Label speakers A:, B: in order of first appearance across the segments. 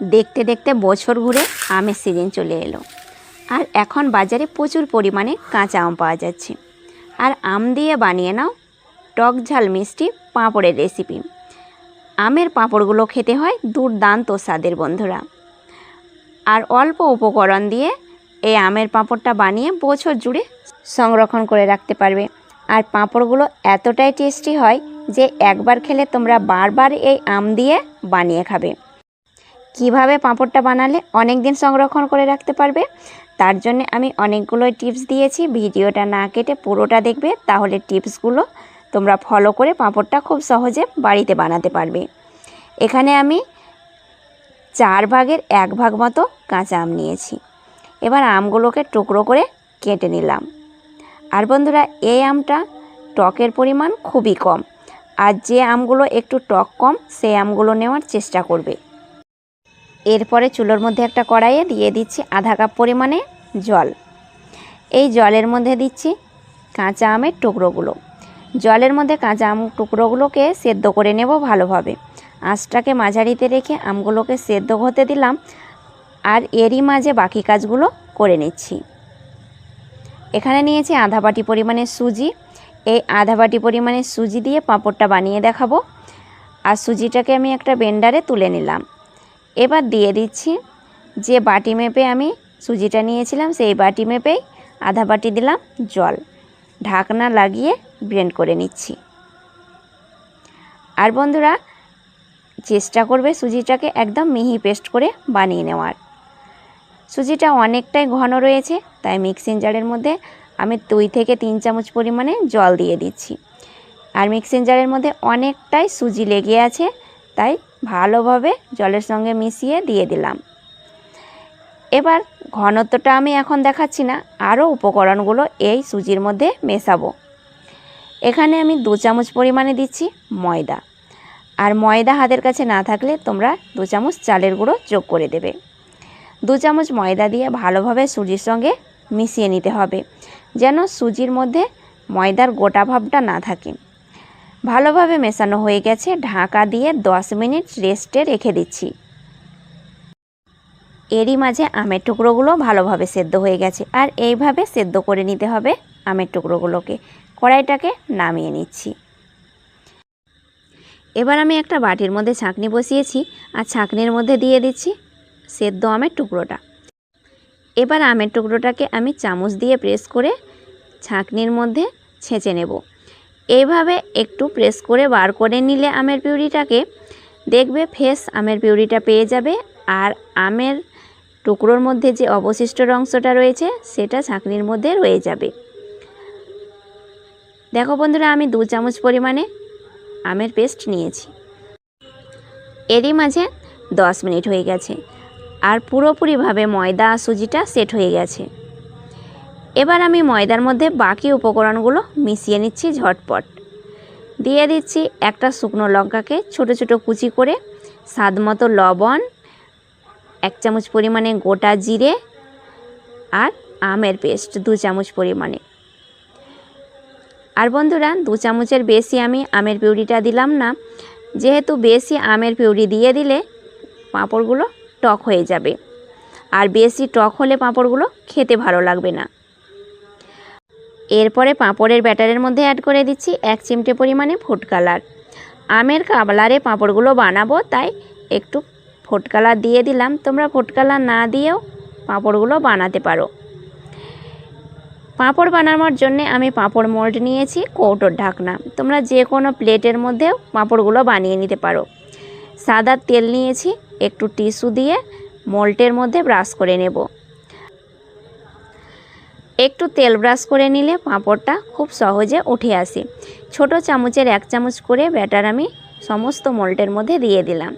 A: দেখতে দেখতে বছর ঘুরে আমের সিজন চলে এলো। আর এখন বাজারে প্রচুর পরিমাণে কাঁচা আম পাওয়া যাচ্ছে। আর আম দিয়ে বানিয়ে নাও টক ঝাল মিষ্টি পাঁপড়ের রেসিপি আমের পাঁপড়গুলো খেতে হয় দুর্দান্ত স্বাদের বন্ধুরা। আর অল্প উপকরণ দিয়ে এই আমের পাঁপড়টা বানিয়ে বছর জুড়ে সংরক্ষণ করে রাখতে পারবে। আর পাঁপড়গুলো এতটাই টেস্টি হয় যে একবার খেলে তোমরা বারবার এই আম দিয়ে বানিয়ে খাবে। কীভাবে পাঁপড়টা বানালে অনেক দিন সংরক্ষণ করে রাখতে পারবে, তার জন্য আমি অনেকগুলো টিপস দিয়েছি। ভিডিওটা না কেটে পুরোটা দেখবে, তাহলে টিপসগুলো তোমরা ফলো করে পাঁপড়টা খুব সহজে বাড়িতে বানাতে পারবে। এখানে আমি চার ভাগের এক ভাগ মতো কাঁচা আম নিয়েছি। এবার আমগুলোকে টুকরো করে কেটে নিলাম। আর বন্ধুরা, এই আমটা টকের পরিমাণ খুবই কম। আর যে আমগুলো একটু টক কম, সেই আমগুলো নেওয়ার চেষ্টা করবে। এরপরে চুলোর মধ্যে একটা কড়াইয়ে দিয়ে দিচ্ছি আধা কাপ পরিমাণে জল। এই জলের মধ্যে দিচ্ছি কাঁচা আমের টুকরোগুলো। জলের মধ্যে কাঁচা আম টুকরোগুলোকে সেদ্ধ করে নেব ভালোভাবে। আঁচটাকে মাঝারিতে রেখে আমগুলোকে সেদ্ধ হতে দিলাম আর এরই মাঝে বাকি কাজগুলো করে নিচ্ছি। এখানে নিয়েছি আধা বাটি পরিমাণে সুজি। এই আধা বাটি পরিমাণে সুজি দিয়ে পাঁপড়টা বানিয়ে দেখাবো। আর সুজিটাকে আমি একটা বেন্ডারে তুলে নিলাম। এবার দিয়ে দিচ্ছি। যে বাটি মেপে আমি সুজিটা নিয়েছিলাম, সেই বাটি মেপেই আধা বাটি দিলাম জল। ঢাকনা লাগিয়ে ব্লেন্ড করে নিচ্ছি। আর বন্ধুরা, চেষ্টা করবে সুজিটাকে একদম মিহি পেস্ট করে বানিয়ে নেওয়ার। সুজিটা অনেকটাই ঘন রয়েছে, তাই মিক্সিং জারের মধ্যে আমি দুই থেকে তিন চামচ পরিমাণে জল দিয়ে দিচ্ছি। আর মিক্সিং জারের মধ্যে অনেকটাই সুজি লেগে আছে, তাই ভালোভাবে জলের সঙ্গে মিশিয়ে দিয়ে দিলাম। এবার ঘনত্বটা আমি এখন দেখাচ্ছি না, আরও উপকরণগুলো এই সুজির মধ্যে মেশাবো। এখানে আমি দু চামচ পরিমাণে দিচ্ছি ময়দা। আর ময়দা হাতের কাছে না থাকলে তোমরা দু চামচ চালের গুঁড়ো যোগ করে দেবে। দু চামচ ময়দা দিয়ে ভালোভাবে সুজির সঙ্গে মিশিয়ে নিতে হবে, যেন সুজির মধ্যে ময়দার গোটা ভাবটা না থাকে। ভালোভাবে মেশানো হয়ে গেছে, ঢাকা দিয়ে 10 মিনিট রেস্টে রেখে দিচ্ছি। এরই মাঝে আমের টুকরোগুলো ভালোভাবে সেদ্ধ হয়ে গেছে, আর এইভাবে সেদ্ধ করে নিতে হবে আমের টুকরোগুলোকে। কড়াইটাকে নামিয়ে নিচ্ছি। এবার আমি একটা বাটির মধ্যে ছাঁকনি বসিয়েছি, আর ছাঁকনির মধ্যে দিয়ে দিচ্ছি সেদ্ধ আমের টুকরোটা। এবার আমের টুকরোটাকে আমি চামচ দিয়ে প্রেস করে ছাঁকনির মধ্যে ছেঁচে নেব। এইভাবে একটু প্রেস করে বার করে নিলে আমের পিউরিটাকে দেখবে ফেস আমের পিউরিটা পেয়ে যাবে। আর আমের টুকরোর মধ্যে যে অবশিষ্ট অংশটা রয়েছে, সেটা ছাঁকনির মধ্যে রয়ে যাবে। দেখো বন্ধুরা, আমি দু চামচ পরিমাণে আমের পেস্ট নিয়েছি। এরই মাঝে দশ মিনিট হয়ে গেছে। আর পুরোপুরিভাবে ময়দা সুজিটা সেট হয়ে গেছে। এবার আমি ময়দার মধ্যে বাকি উপকরণগুলো মিশিয়ে নিচ্ছি ঝটপট। দিয়ে দিচ্ছি একটা শুকনো লঙ্কাকে ছোট ছোট কুচি করে স্বাদ মতো লবণ, এক চামচ পরিমাণে গোটা জিরে আর আমের পেস্ট দু চামচ পরিমাণে। আর বন্ধুরা, দু চামচের বেশি আমি আমের পিউরিটা দিলাম না। যেহেতু বেশি আমের পিউরি দিয়ে দিলে পাঁপড়গুলো টক হয়ে যাবে। আর বেশি টক হলে পাঁপড়গুলো খেতে ভালো লাগবে না। এরপরে পাঁপড়ের ব্যাটারের মধ্যে অ্যাড করে দিচ্ছি এক চিমটে পরিমাণে ফুড কালার আমের কাবলারে পাঁপড়গুলো বানাবো, তাই একটু ফুড কালার দিয়ে দিলাম। তোমরা ফুড কালার না দিয়েও পাঁপড়গুলো বানাতে পারো। পাঁপড় বানানোর জন্য আমি পাঁপড় মোল্ড নিয়েছি, কৌটোর ঢাকনা। তোমরা যে কোনো প্লেটের মধ্যেও পাঁপড়গুলো বানিয়ে নিতে পারো। সাদা তেল নিয়েছি, একটু টিস্যু দিয়ে মোল্টের মধ্যে ব্রাশ করে নেব। একটু তেল ব্রাশ করে নিলে পাঁপড়টা খুব সহজে উঠে আসে। ছোট চামচের এক চামচ করে ব্যাটার আমি সমস্ত মোল্টের মধ্যে দিয়ে দিলাম।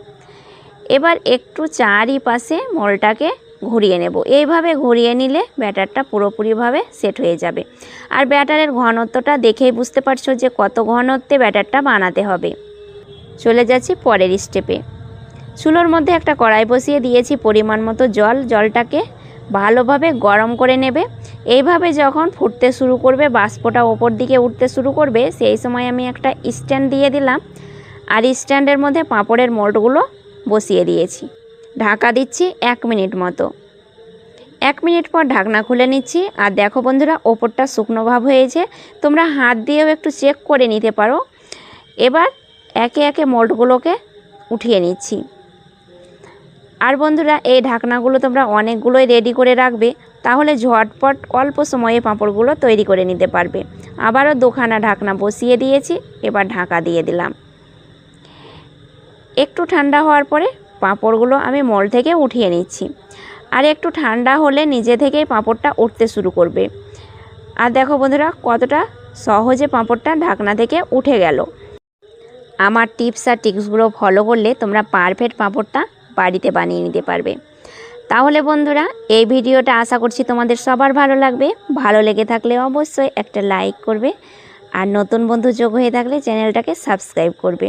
A: এবার একটু চারই পাশে মোলটাকে ঘুরিয়ে নেব। এইভাবে ঘুরিয়ে নিলে ব্যাটারটা পুরোপুরিভাবে সেট হয়ে যাবে। আর ব্যাটারের ঘনত্বটা দেখেই বুঝতে পারছ যে কত ঘনত্বে ব্যাটারটা বানাতে হবে। চলে যাচ্ছি পরের স্টেপে চুলোর মধ্যে একটা কড়াই বসিয়ে দিয়েছি পরিমাণ মতো জল। জলটাকে ভালোভাবে গরম করে নেবে। এইভাবে যখন ফুটতে শুরু করবে, বাষ্পটা ওপর দিকে উঠতে শুরু করবে, সেই সময় আমি একটা স্ট্যান্ড দিয়ে দিলাম। আর স্ট্যান্ডের মধ্যে পাঁপড়ের মোল্ডগুলো বসিয়ে দিয়েছি। ঢাকা দিচ্ছি এক মিনিট মতো। এক মিনিট পর ঢাকনা খুলে নিচ্ছি। আর দেখো বন্ধুরা, ওপরটা শুকনো ভাব হয়েছে। তোমরা হাত দিয়েও একটু চেক করে নিতে পারো। এবার একে একে মোল্ডগুলোকে উঠিয়ে নিচ্ছি। আর বন্ধুরা, এই ঢাকনাগুলো তোমরা অনেকগুলোই রেডি করে রাখবে। তাহলে ঝটপট অল্প সময়ে পাঁপড়গুলো তৈরি করে নিতে পারবে। আবারও দুখানা ঢাকনা বসিয়ে দিয়েছি, এবার ঢাকা দিয়ে দিলাম। একটু ঠান্ডা হওয়ার পরে পাঁপড়গুলো আমি মল থেকে উঠিয়ে নিচ্ছি। আর একটু ঠান্ডা হলে নিজে থেকেই পাঁপড়টা উঠতে শুরু করবে। আর দেখো বন্ধুরা, কতটা সহজে পাঁপড়টা ঢাকনা থেকে উঠে গেল। আমার টিপস আর টিপসগুলো ফলো করলে তোমরা পারফেক্ট পাঁপড়টা বাড়িতে বানিয়ে নিতে পারবে। তাহলে বন্ধুরা, এই ভিডিওটা আশা করছি তোমাদের সবার ভালো লাগবে। ভালো লেগে থাকলে অবশ্যই একটা লাইক করবে। আর নতুন বন্ধু যোগ হয়ে থাকলে চ্যানেলটাকে সাবস্ক্রাইব করবে।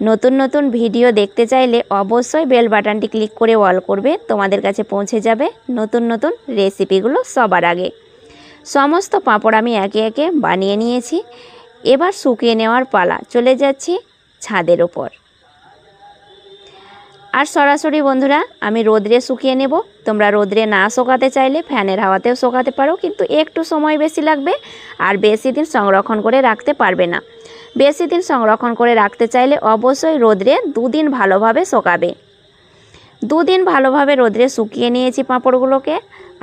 A: নতুন নতুন ভিডিও দেখতে চাইলে অবশ্যই বেল বাটনটি ক্লিক করে অল করবে। তোমাদের কাছে পৌঁছে যাবে নতুন নতুন রেসিপিগুলো সবার আগে। সমস্ত পাঁপড় আমি একে একে বানিয়ে নিয়েছি। এবার শুকিয়ে নেওয়ার পালা। চলে যাচ্ছি ছাদের ওপর। আর সরাসরি বন্ধুরা, আমি রোদ্রে শুকিয়ে নেব। তোমরা রোদ্রে না শোকাতে চাইলে ফ্যানের হাওয়াতেও শোকাতে পারো, কিন্তু একটু সময় বেশি লাগবে আর বেশি দিন সংরক্ষণ করে রাখতে পারবে না। বেশি দিন সংরক্ষণ করে রাখতে চাইলে অবশ্যই রোদ্রে দুদিন ভালোভাবে শোকাবে। দুদিন ভালোভাবে রোদ্রে শুকিয়ে নিয়েছি পাঁপড়গুলোকে।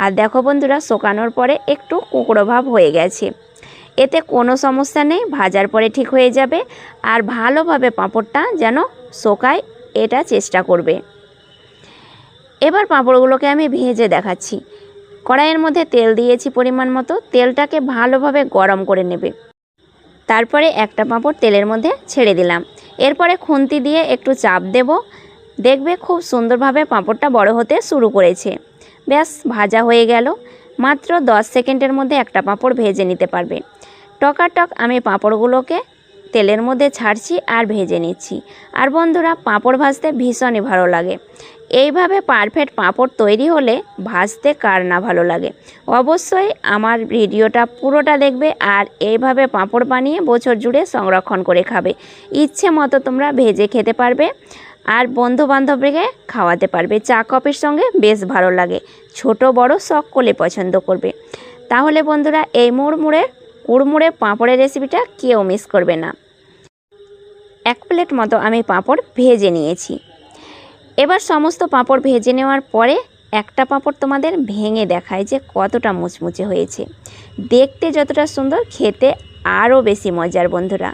A: আর দেখো বন্ধুরা, শোকানোর পরে একটু কুঁকড়ো ভাব হয়ে গেছে। এতে কোনো সমস্যা নেই, ভাজার পরে ঠিক হয়ে যাবে। আর ভালোভাবে পাঁপড়টা যেন শোকায় এটা চেষ্টা করবে। এবার পাঁপড়গুলোকে আমি ভেজে দেখাচ্ছি। কড়াইয়ের মধ্যে তেল দিয়েছি পরিমাণ মতো, তেলটাকে ভালোভাবে গরম করে নেবে। তারপরে একটা পাঁপড় তেলের মধ্যে ছেড়ে দিলাম। এরপরে খুন্তি দিয়ে একটু চাপ দেব। দেখবে খুব সুন্দরভাবে পাঁপড়টা বড় হতে শুরু করেছে। ব্যাস, ভাজা হয়ে গেল। মাত্র দশ সেকেন্ডের মধ্যে একটা পাঁপড় ভেজে নিতে পারবে। টকাটক আমি পাঁপড়গুলোকে তেলের মধ্যে ছাড়ছি আর ভেজে নিচ্ছি। আর বন্ধুরা, পাঁপড় ভাজতে ভীষণই ভালো লাগে। এইভাবে পারফেক্ট পাঁপড় তৈরি হলে ভাজতে কার না ভালো লাগে? অবশ্যই আমার ভিডিওটা পুরোটা দেখবে আর এইভাবে পাঁপড় বানিয়ে বছর জুড়ে সংরক্ষণ করে খাবে। ইচ্ছে মতো তোমরা ভেজে খেতে পারবে আর বন্ধু বান্ধবীকে খাওয়াতে পারবে। চা, কফির সঙ্গে বেশ ভালো লাগে। ছোট, বড় সকলে পছন্দ করবে। তাহলে বন্ধুরা, এই মুড়মুড়ে, কুড়মুড়ে পাঁপড়ের রেসিপিটা কেউ মিস করবে না। এক প্লেট মতো আমি পাঁপড় ভেজে নিয়েছি। এবার সমস্ত পাঁপড় ভেজে নেওয়ার পরে একটা পাঁপড় তোমাদের ভেঙে দেখায় যে কতটা মুচমুচে হয়েছে। দেখতে যতটা সুন্দর, খেতে আরও বেশি মজার বন্ধুরা।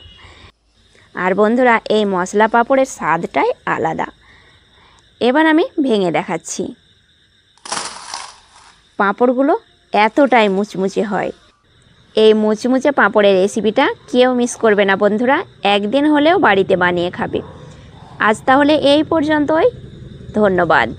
A: আর বন্ধুরা, এই মশলা পাঁপড়ের স্বাদটাই আলাদা। এবার আমি ভেঙে দেখাচ্ছি। পাঁপড়গুলো এতটাই মুচমুচে হয় এই মুচমুচে পাঁপড়ের রেসিপিটা কেউ মিস করবে না বন্ধুরা। একদিন হলেও বাড়িতে বানিয়ে খাবে। আজ তাহলে এই পর্যন্তই। ধন্যবাদ।